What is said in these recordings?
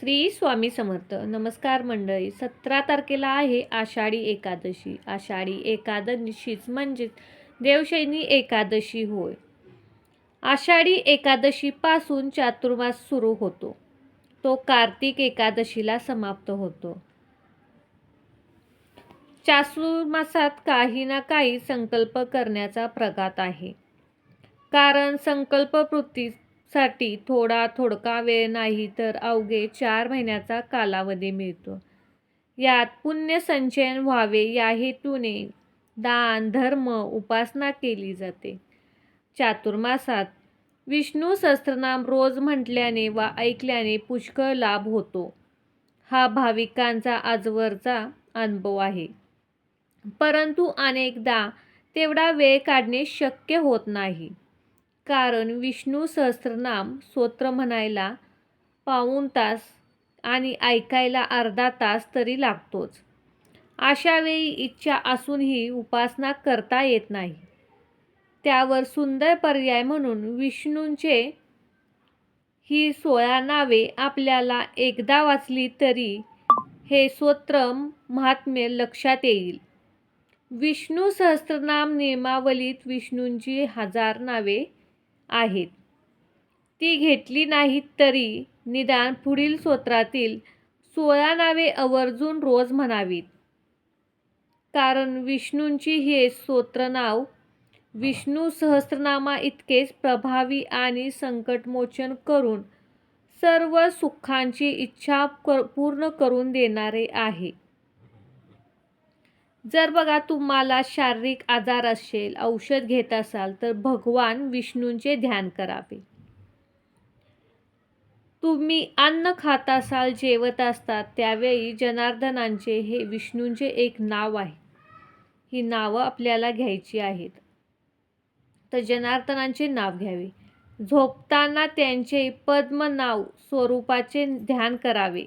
श्री स्वामी समर्थ. नमस्कार मंडळी. सतरा तारखेला आहे आषाढी एकादशी. आषाढी एकादशीच म्हणजेच देवशैनी एकादशी होय. आषाढी एकादशीपासून चातुर्मास सुरू होतो. तो कार्तिक एकादशीला समाप्त होतो. चातुर्मासात काही ना काही संकल्प करण्याचा प्रघात आहे. कारण साठी थोडा थोडका वेळ नाही तर अवघे चार महिन्याचा कालावधी मिळतो. यात पुण्य संचयन व्हावे या हेतूने दान धर्म उपासना केली जाते. चातुर्मासात विष्णू सहस्त्रनाम रोज म्हटल्याने वा ऐकल्याने पुष्कळ लाभ होतो. हा भाविकांचा आजवरचा अनुभव आहे. परंतु अनेकदा तेवढा वेळ काढणे शक्य होत नाही. कारण विष्णू सहस्त्रनाम स्तोत्र म्हणायला पाऊण तास आणि ऐकायला अर्धा तास तरी लागतोच. अशावेळी इच्छा असूनही उपासना करता येत नाही. त्यावर सुंदर पर्याय म्हणून विष्णूंचे ही सोळा नावे आपल्याला एकदा वाचली तरी हे स्तोत्र महात्म्य लक्षात येईल. विष्णू सहस्त्रनाम नियमावलीत विष्णूंची हजार नावे आहेत. ती घेतली नाहीत तरी निदान पुढील स्तोत्रातील सोळा नावे आवर्जून रोज म्हणावीत. कारण विष्णूंची हे स्तोत्रनाव विष्णू सहस्रनामा इतकेच प्रभावी आणि संकटमोचन करून सर्व सुखांची इच्छा पूर्ण करून देणारे आहे. जर बघा तुम्हाला शारीरिक आजार असेल औषध घेत असाल तर भगवान विष्णूंचे ध्यान करावे. तुम्ही अन्न खात असाल जेवत असतात त्यावेळी जनार्दनांचे हे विष्णूंचे एक नाव आहे. ही नावं आपल्याला घ्यायची आहेत. तर जनार्दनांचे नाव घ्यावे. झोपताना त्यांचे पद्म नाव स्वरूपाचे ध्यान करावे.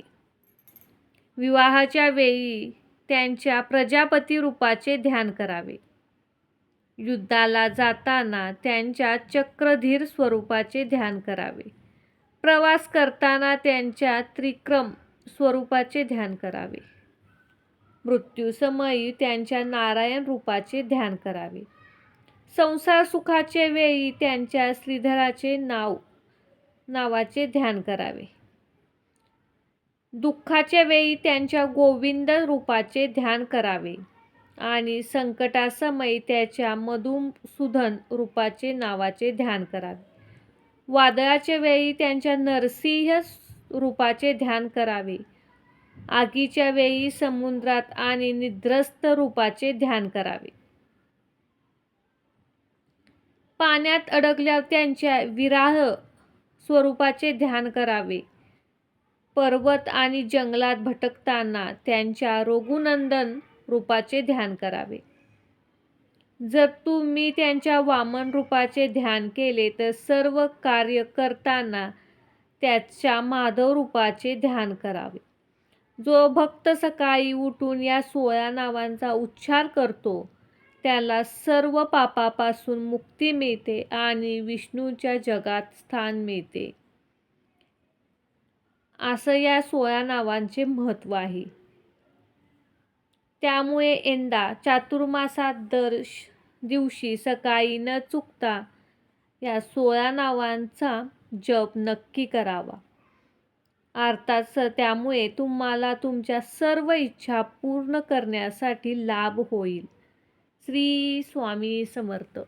विवाहाच्या वेळी त्यांच्या प्रजापती रूपाचे ध्यान करावे. युद्धाला जाताना त्यांच्या चक्रधीर स्वरूपाचे ध्यान करावे. प्रवास करताना त्यांच्या त्रिक्रम स्वरूपाचे ध्यान करावे. मृत्यूसमयी त्यांच्या नारायण रूपाचे ध्यान करावे. संसार सुखाचे वेळी त्यांच्या श्रीधराचे नाव नावाचे ध्यान करावे. दुःखाच्या वेळी त्यांच्या गोविंद रूपाचे ध्यान करावे आणि संकटासमयी त्याच्या मधुसूदन रूपाचे नावाचे ध्यान करावे. वादळाच्या वेळी त्यांच्या नरसिंह रूपाचे ध्यान करावे. आगीच्या वेळी समुद्रात आणि निद्रस्त रूपाचे ध्यान करावे. पाण्यात अडकल्यावर त्यांच्या विराह स्वरूपाचे ध्यान करावे. पर्वत आणि जंगलात भटकताना त्यांच्या रोगुनंदन रूपाचे ध्यान करावे. जर तुम्ही त्यांच्या वामन रूपाचे ध्यान केले तर सर्व कार्य करताना त्याच्या माधव रूपाचे ध्यान करावे. जो भक्त सकाळी उठून या सोळा नावांचा उच्चार करतो त्याला सर्व पापापासून मुक्ती मिळते आणि विष्णूच्या जगात स्थान मिळते. असं या सोळा नावांचे महत्त्व आहे. त्यामुळे यंदा चातुर्मासात दर दिवशी सकाळी न चुकता या सोळा नावांचा जप नक्की करावा. अर्थात त्यामुळे तुम्हाला तुमच्या सर्व इच्छा पूर्ण करण्यासाठी लाभ होईल. श्री स्वामी समर्थ.